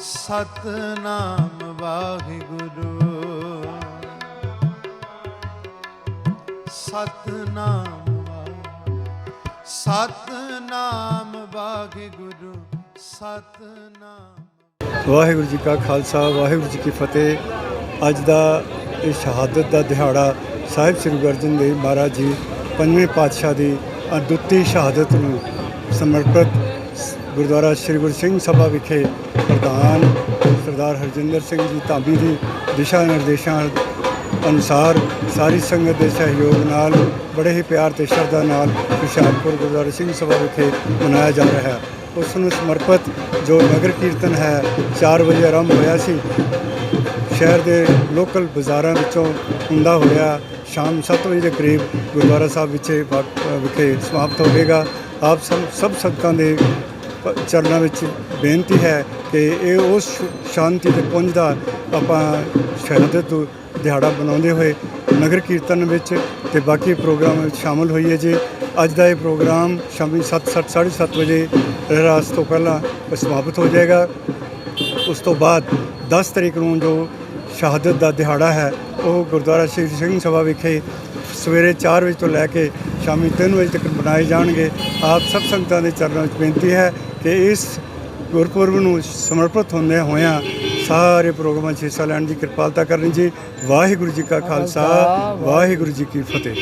ਸਤਨਾਮ ਵਾਹਿਗੁਰੂ। ਸਤਨਾਮ ਵਾਹਿ- ਸਤਨਾਮ ਵਾਹਿਗੁਰੂ। ਸਤਨਾਮ। ਵਾਹਿਗੁਰੂ ਜੀ ਕਾ ਖਾਲਸਾ, ਵਾਹਿਗੁਰੂ ਜੀ ਕੀ ਫਤਿਹ। ਅੱਜ ਦਾ ਇਹ ਸ਼ਹਾਦਤ ਦਾ ਦਿਹਾੜਾ ਸਾਹਿਬ ਸ੍ਰੀ ਗੁਰੂ ਅਰਜਨ ਦੇਵ ਮਹਾਰਾਜ ਜੀ ਪੰਜਵੇਂ ਪਾਤਸ਼ਾਹ ਦੀ ਅਦੁੱਤੀ ਸ਼ਹਾਦਤ ਨੂੰ ਸਮਰਪਿਤ ਗੁਰਦੁਆਰਾ ਸ੍ਰੀ ਗੁਰੂ ਸਿੰਘ ਸਭਾ ਵਿਖੇ ਪ੍ਰਧਾਨ ਸਰਦਾਰ ਹਰਜਿੰਦਰ ਸਿੰਘ ਜੀ ਧਾਮੀ ਦੀ ਦਿਸ਼ਾ ਨਿਰਦੇਸ਼ਾਂ ਅਨੁਸਾਰ ਸਾਰੀ ਸੰਗਤ ਦੇ ਸਹਿਯੋਗ ਨਾਲ, ਬੜੇ ਹੀ ਪਿਆਰ ਤੇ ਸ਼ਰਧਾ ਨਾਲ ਹੁਸ਼ਿਆਰਪੁਰ ਗੁਰਦੁਆਰਾ ਸਿੰਘ ਸਭਾ ਵਿਖੇ ਮਨਾਇਆ ਜਾ ਰਿਹਾ ਹੈ। ਉਸ ਨੂੰ ਸਮਰਪਿਤ ਜੋ ਨਗਰ ਕੀਰਤਨ ਹੈ 4 ਵਜੇ ਆਰੰਭ ਹੋਇਆ ਸੀ, ਸ਼ਹਿਰ ਦੇ ਲੋਕਲ ਬਾਜ਼ਾਰਾਂ ਵਿੱਚੋਂ ਹੁੰਦਾ ਹੋਇਆ ਸ਼ਾਮ 7 ਵਜੇ ਦੇ ਕਰੀਬ ਗੁਰਦੁਆਰਾ ਸਾਹਿਬ ਵਿੱਚ ਵਾਕ- ਵਿਖੇ ਸਮਾਪਤ ਹੋਵੇਗਾ। ਆਪ ਸਭ ਸਭ ਸੰਗਤਾਂ ਦੇ ਚਰਨਾਂ ਵਿੱਚ ਬੇਨਤੀ ਹੈ ਕਿ ਇਹ ਉਸ ਸ਼ਾਂਤੀ ਦੇ ਪੁੰਜ ਦਾ ਆਪਾਂ ਸ਼ਹਾਦਤ ਨੂੰ ਦਿਹਾੜਾ ਬਣਾਉਂਦੇ ਹੋਏ ਨਗਰ ਕੀਰਤਨ ਵਿੱਚ ਤੇ ਬਾਕੀ ਪ੍ਰੋਗਰਾਮ ਵਿੱਚ ਸ਼ਾਮਲ ਹੋਈਏ ਜੀ। ਅੱਜ ਦਾ ਇਹ ਪ੍ਰੋਗਰਾਮ ਸ਼ਾਮੀ 7:30 7:30 ਵਜੇ ਰਹਿਰਾਸ ਤੋਂ ਪਹਿਲਾਂ ਸਮਾਪਤ ਹੋ ਜਾਏਗਾ। ਉਸ ਤੋਂ ਬਾਅਦ 10 ਤਰੀਕ ਨੂੰ ਜੋ ਸ਼ਹਾਦਤ ਦਾ ਦਿਹਾੜਾ ਹੈ, ਉਹ ਗੁਰਦੁਆਰਾ ਸ਼੍ਰੀ ਸਿੰਘ ਸਭਾ ਵਿਖੇ ਸਵੇਰੇ 4 ਵਜੇ ਤੋਂ ਲੈ ਕੇ ਸ਼ਾਮੀ 3 ਵਜੇ ਤੱਕ ਬਣਾਏ ਜਾਣਗੇ। ਆਪ ਸਭ ਸੰਗਤਾਂ ਦੇ ਚਰਨਾਂ ਵਿੱਚ ਬੇਨਤੀ ਹੈ ਕਿ ਇਸ ਗੁਰਪੁਰਬ ਨੂੰ ਸਮਰਪਿਤ ਹੁੰਦੇ ਹੋਇਆਂ ਸਾਰੇ ਪ੍ਰੋਗਰਾਮਾਂ 'ਚ ਹਿੱਸਾ ਲੈਣ ਦੀ ਕਿਰਪਾਲਤਾ ਕਰਨੀ ਜੀ। ਵਾਹਿਗੁਰੂ ਜੀ ਕਾ ਖਾਲਸਾ। ਵਾਹਿਗੁਰੂ ਜੀ ਕੀ ਫਤਿਹ।